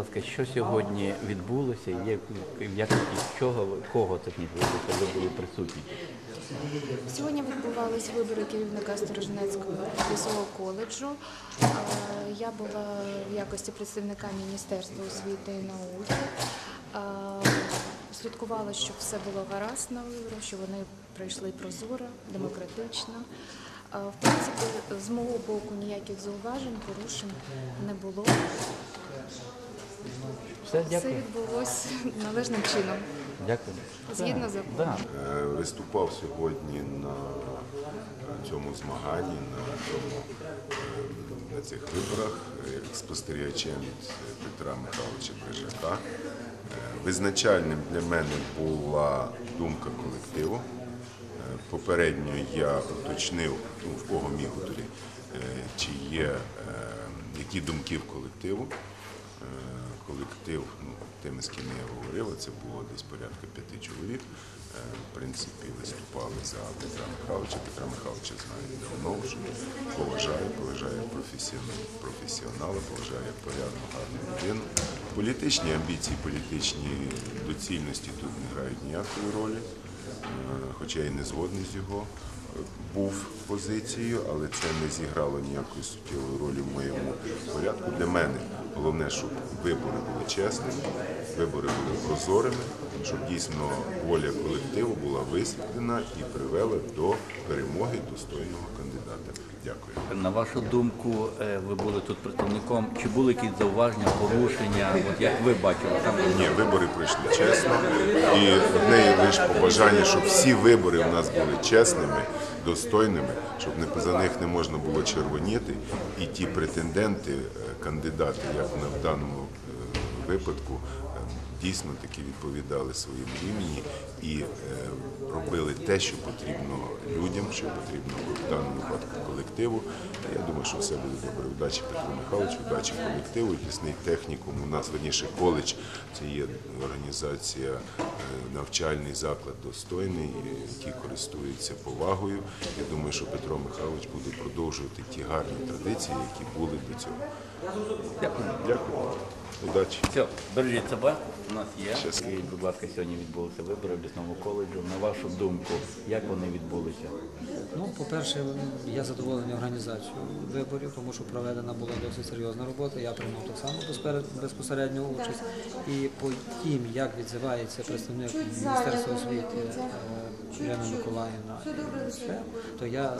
ласка, що сьогодні відбулося, як, як чого, кого вибачте, ви були присутні? Сьогодні відбувалися вибори керівника Сторожнецького лісового коледжу. Е, Я була в якості представника Міністерства освіти і науки. Е, Слідкувала, щоб все було гаразд на виборах, щоб вони пройшли прозоро, демократично. Е, В принципі, з мого боку ніяких зауважень, порушень не було. Все, Все дякую. відбулося належним чином. Дякую. Згідно закону. да. Е, Виступав сьогодні на цьому змаганні, на, цьому, е, на цих виборах е, як спостерігачем від Петра Михайловича Брижака. Е, Визначальним для мене була думка колективу. Е, Попередньо я уточнив, ну, в кого міг уточнити, е, чи є е, які думки в колективу. Е, Колектив, ну, тими, з ким я говорив, це було десь порядка п'яти чоловік. Е, В принципі, виступали за Петра Михайловича. Петра Михайловича знаю давно вже. Поважаю, поважаю професіонал, професіонала, поважаю порядну, гарну людину. Політичні амбіції, політичні доцільності тут не грають ніякої ролі. Е, Хоча і не згодний з його був позицією, але це не зіграло ніякої суттєвої ролі в моєму порядку. Для мене головне, щоб вибори були чесними, вибори були прозорими, щоб дійсно воля колективу була висвітлена і привела до перемоги достойного кандидата. Дякую. На вашу думку, е, ви були тут представником. Чи були якісь зауваження, порушення? От як ви бачили там? Ні, вибори пройшли чесно. І в неї лише побажання, щоб всі вибори у нас були чесними, достойними, щоб не за них не можна було червоніти. І ті претенденти, е, кандидати, як в даному е, випадку, дійсно таки відповідали своєму імені і е, робили те, що потрібно людям, що потрібно в даному випадку колективу. Я думаю, що все буде добре. Удачі Петру Михайловичу, удачі колективу. Лісний технікум у нас верніше коледж. Це є організація, е, навчальний заклад достойний, який користується повагою. Я думаю, що Петро Михайлович буде продовжувати ті гарні традиції, які були до цього. Дякую. Дякую. Удачі. Все, бережіть себе. У нас є. І, будь ласка, сьогодні відбулися вибори в лісному коледжу. На вашу думку, як вони відбулися? Ну, по-перше, я задоволений організацією виборів, тому що проведена була досить серйозна робота. Я приймав так само безпосередню участь. І по тім, як відзивається представник Міністерства освіти е, Ірина Миколаївна, все, то я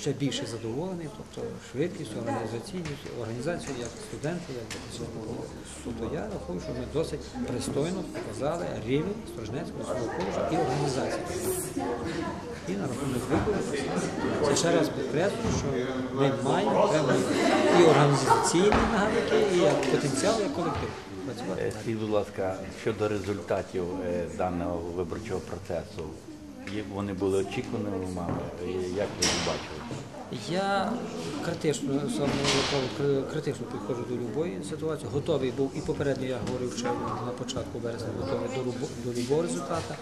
ще більше задоволений, тобто швидкість, організаційність, організацію як студенти, як військового. Тобто я рахую, що ми досить пристойно показали рівень Сторожнецького свого коледжу і організації. І на рахунок виборів Це ще раз підкреслюю, що ми маємо певні і організаційні навики, і як потенціал, як колектив. Працювати. Скажіть, будь ласка, щодо результатів е, даного виборчого процесу, вони були очікуваними? Е, Як ви бачили? Я критично саме критично підходжу до будь-якої ситуації. Готовий був і попередньо я говорив ще на початку березня, готовий до до любого результату.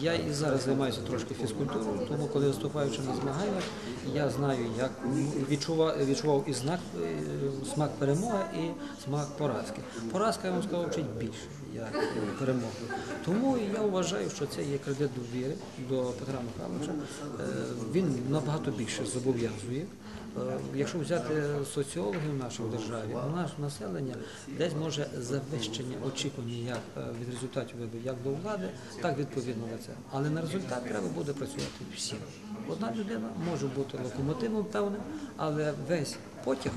Я і зараз займаюся трошки фізкультурою, тому коли виступаючи на змаганнях, я знаю, як відчував, відчував і знак е, смак перемоги, і смак поразки. Поразка я вам сказав вчить більше як перемогу. Тому я вважаю, що це є кредит довіри до Петра Михайловича. Е, Він набагато більше зобов'язує. Е, Якщо взяти соціологів в нашій державі, у нас населення десь може завищення очікування як е, від результатів виборів, як до влади, так відповідно на це. Але на результат треба буде працювати всім. Одна людина може бути локомотивом певним, але весь потяг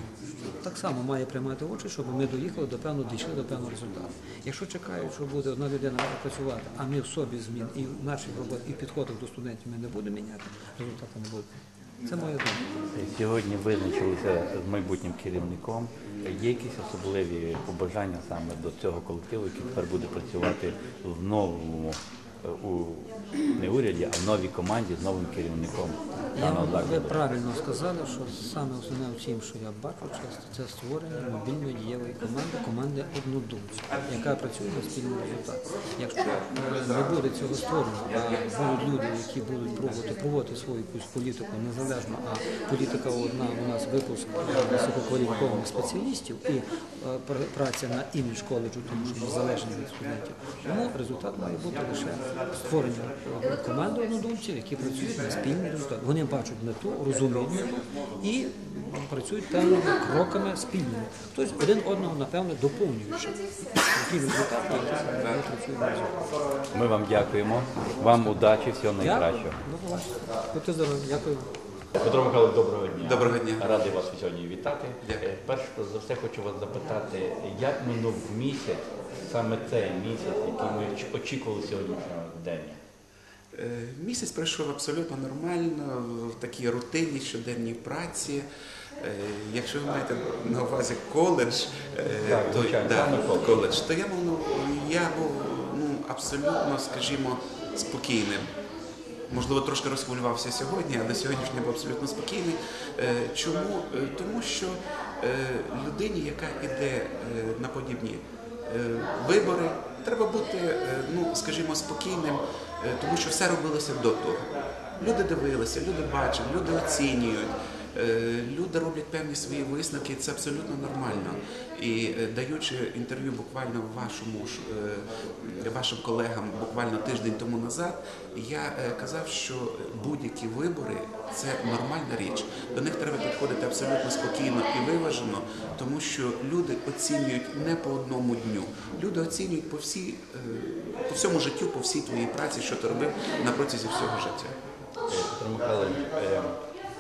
так само має приймати участь, щоб ми доїхали до певного дійшли до певного результату. Якщо чекають, що буде одна людина працювати, а ми в собі змін і в наших роботах, і підходах до студентів ми не будемо міняти, результату не буде. Це моя думка. Е, Сьогодні визначилися з майбутнім керівником. Є якісь особливі побажання саме до цього колективу, який тепер буде працювати в новому у не уряді, а в новій команді з новим керівником Я, даного ви правильно сказали, що саме основне в цім, що я бачу часто, це створення мобільної дієвої команди, команди однодумців, яка працює на спільний результат. Якщо не буде цього створення, а будуть люди, які будуть пробувати проводити свою якусь політику незалежно, а політика одна у нас випуск висококваліфікованих спеціалістів і е, праця на імідж коледжу, тому що ми залежні від студентів. Тому результат має бути лише створення команди однодумців, які працюють на спільний результат. Вони бачать мету, розуміють мету і працюють певними кроками спільними. Хтось один одного, напевно, доповнюючи. Такий результат, який ми працюємо на результат. Ми вам дякуємо. Вам удачі, всього найкращого. Дякую. Здорові. Дякую. Петро Михайлович, доброго дня. Доброго дня. Радий вас сьогодні вітати. Дякую. Е, Перш за все хочу вас запитати, як минув місяць, саме цей місяць, який ми очікували сьогоднішнього дня? Е, Місяць пройшов абсолютно нормально, в такій рутинній щоденній праці. Е, Якщо ви маєте на увазі коледж, Так, то, звичайно, да, коледж. коледж, то я був, я був ну, абсолютно, скажімо, спокійним. Можливо, трошки розхвилювався сьогодні, але сьогоднішній був абсолютно спокійний. Е, Чому? Е, Тому що е, людині, яка йде на подібні вибори, треба бути, ну скажімо, спокійним, тому що все робилося до того. Люди дивилися, люди бачать, люди оцінюють. Е, Люди роблять певні свої висновки, це абсолютно нормально. І е, даючи інтерв'ю буквально вашому е, вашим колегам буквально тиждень тому назад, я казав, що будь-які вибори це нормальна річ. До них треба підходити абсолютно спокійно і виважено, тому що люди оцінюють не по одному дню. Люди оцінюють по всій, по всьому життю, по всій твоїй праці, що ти робив на протязі всього життя.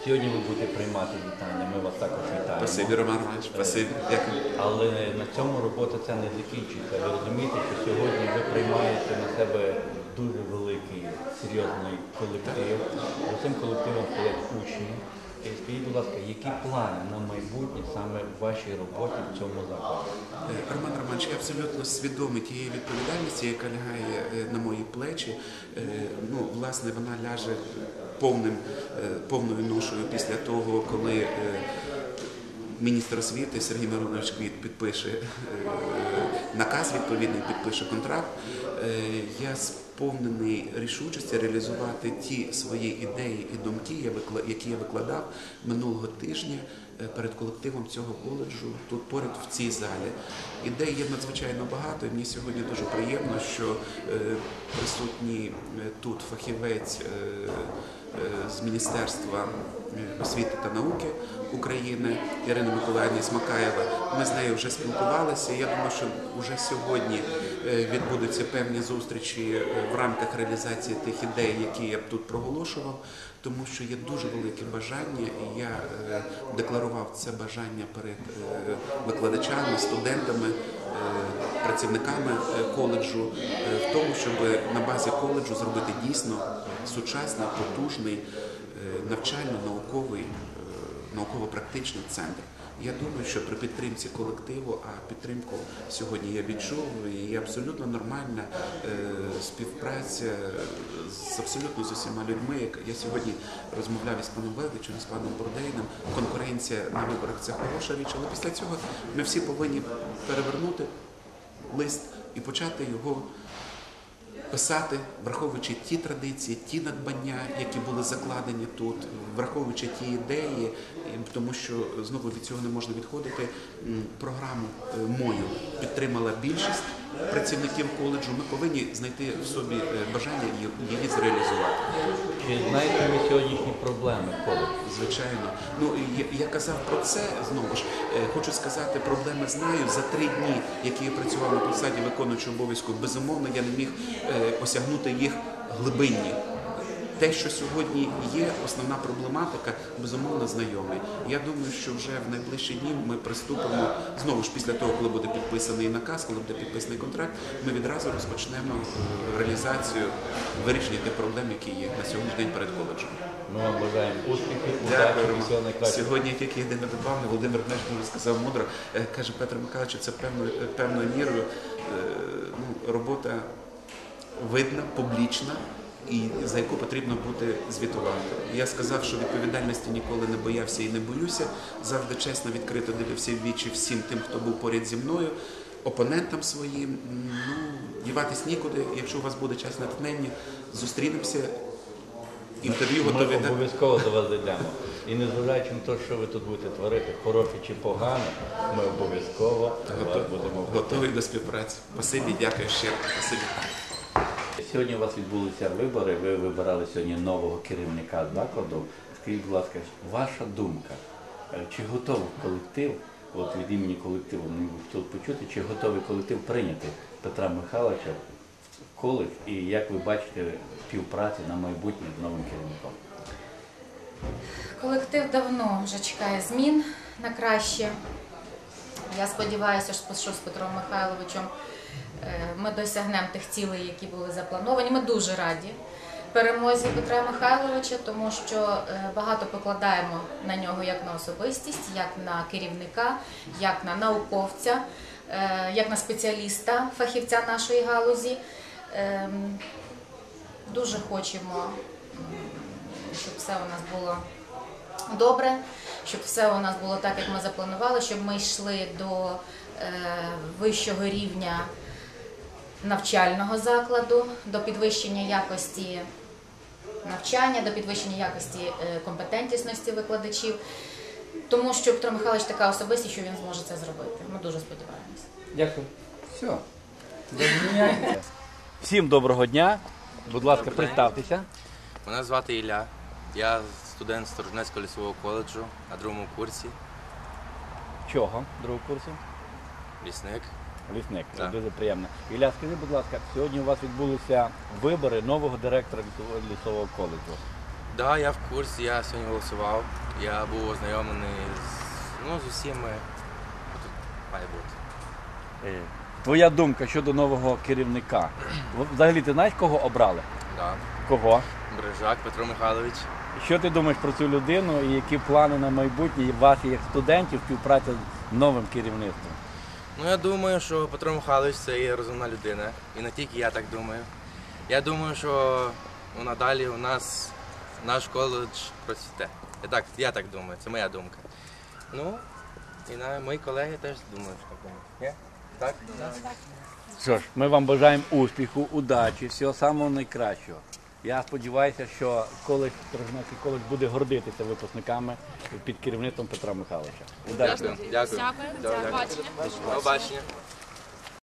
Е, е, сьогодні ви будете приймати вітання, ми вас також вітаємо. Спасибі, Роман Романович, спасибі. Дякую. Але на цьому робота ця не закінчується. Ви розумієте, що сьогодні ви приймаєте на себе дуже великий, серйозний колектив. За цим колективом стоять учні. Скажіть, будь ласка, які плани на майбутнє саме в вашій роботі в цьому закладі? Е, Роман Романович, я абсолютно свідомий тієї відповідальності, яка лягає е, на мої плечі. Е, Ну, власне, вона ляже повним, повною ношою після того, коли міністр освіти Сергій Миронович Квіт підпише наказ відповідний, підпише контракт. Я сповнений рішучості реалізувати ті свої ідеї і думки, які я викладав минулого тижня е, перед колективом цього коледжу тут поряд в цій залі. Ідей є надзвичайно багато. і Мені сьогодні дуже приємно, що е, присутній е, тут фахівець з Міністерства освіти та науки України Ірина Миколаївна Смакаєва. Ми з нею вже спілкувалися. Я думаю, що вже сьогодні е, відбудуться певні зустрічі е, в рамках реалізації тих ідей, які я б тут проголошував, тому що є дуже велике бажання, і я е, декларував це бажання перед викладачами, студентами, працівниками коледжу в тому, щоб на базі коледжу зробити дійсно сучасний, потужний навчально-науковий е, науково-практичний центр. Я думаю, що при підтримці колективу, а підтримку сьогодні я відчув, і абсолютно нормальна е, співпраця з абсолютно з усіма людьми. Я сьогодні розмовляв із паном Величем, з паном Бурдейним. Конкуренція на виборах це хороша річ, але після цього ми всі повинні перевернути лист і почати його писати, враховуючи ті традиції, ті надбання, які були закладені тут, враховуючи ті ідеї, тому що знову від цього не можна відходити. Програму е, мою підтримала більшість працівників коледжу. Ми повинні знайти в собі е, бажання її- зреалізувати. Чи знаєте ви сьогоднішні проблеми коледжу? Звичайно, ну я, я казав про це знову ж. Е, Хочу сказати, проблеми знаю за три дні, які я працював на посаді виконуючого обов'язку. Безумовно, я не міг е, осягнути їх глибинні. Те, що сьогодні є, основна проблематика, безумовно, знайомий. Я думаю, що вже в найближчі дні ми приступимо знову ж після того, коли буде підписаний наказ, коли буде підписаний контракт, ми відразу розпочнемо е, реалізацію вирішення тих проблем, які є на сьогоднішній день перед коледжем. Ми вам бажаємо успіхів, Дякую, всього. Сьогодні тільки єдине добавлю, Володимир Дмитрович дуже сказав мудро, е, каже Петро Михайлович, це певною, певною мірою е, ну, робота видна, публічна і за яку потрібно бути звітувати. Я сказав, що відповідальності ніколи не боявся і не боюся. Завжди чесно, відкрито дивився в вічі всім тим, хто був поряд зі мною, опонентам своїм. Ну, діватись нікуди. Якщо у вас буде час натхнення, зустрінемося. Інтерв'ю готові дати. обов'язково до вас дійдемо. І незважаючи на те, що ви тут будете творити, хороше чи погане, ми обов'язково вас будемо готові. До співпраці. Спасибі, дякую щиро. Спасибі. Сьогодні у вас відбулися вибори. Ви вибирали сьогодні нового керівника закладу. Скажіть, будь ласка, ваша думка, е, чи готовий колектив, от від імені колективу мені тут почути, чи готовий колектив прийняти Петра Михайловича в коледж і як ви бачите співпрацю на майбутнє з новим керівником? Колектив давно вже чекає змін на краще. Я сподіваюся, що з Петром Михайловичем ми досягнемо тих цілей, які були заплановані. Ми дуже раді перемозі Петра Михайловича, тому що е, багато покладаємо на нього як на особистість, як на керівника, як на науковця, е, як на спеціаліста, фахівця нашої галузі. Дуже хочемо, щоб все у нас було добре, щоб все у нас було так, як ми запланували, щоб ми йшли до е, вищого рівня навчального закладу, до підвищення якості навчання, до підвищення якості е, компетентності викладачів. Тому що Петро Михайлович така особистість, що він зможе це зробити. Ми дуже сподіваємося. Дякую. Все. Всім доброго дня. Будь ласка, Добрий день. представтеся. Мене звати Ілля. Я студент Сторожнецького лісового коледжу на другому курсі, Чого? Другого курсу? лісник. Лісник, це Так. дуже приємно. Ілля, скажи, будь ласка, сьогодні у вас відбулися вибори нового директора лісового, лісового коледжу. Да, я в курсі, я сьогодні голосував. Я був ознайомлений з, ну, з усіми. Тут має бути. Е, Твоя думка щодо нового керівника. Взагалі, ти знаєш, кого обрали? Да. Кого? Брижак Петро Михайлович. Що ти думаєш про цю людину і які плани на майбутнє і вас як студентів співпраця з новим керівництвом? Ну, я думаю, що Петро Михайлович це є розумна людина. І не тільки я так думаю. Я думаю, що надалі у нас наш коледж процвіте. Я так, я так думаю, це моя думка. Ну, і на, мої колеги теж думають, що так думають. Так? Що ж, ми вам бажаємо успіху, удачі, всього самого найкращого. Я сподіваюся, що коледж Трожинецький коледж буде гордитися випускниками під керівництвом Петра Михайловича. Удачі! Дякую. Дякую. Дякую. До побачення.